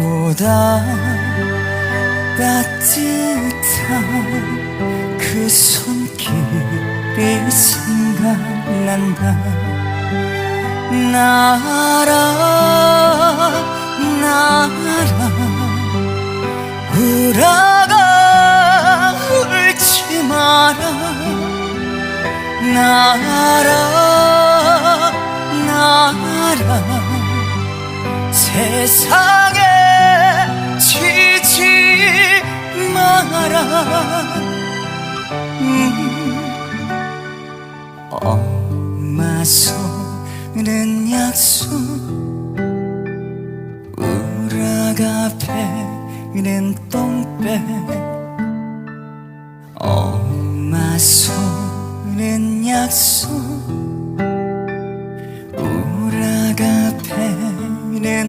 보다 따뜻한 그 손길이 생각난다. 나라 나라 울어가 울지 마라. 나라 나라 세상 음. 엄마 손은 약속 우라가 패는 똥배 엄마 손은 약속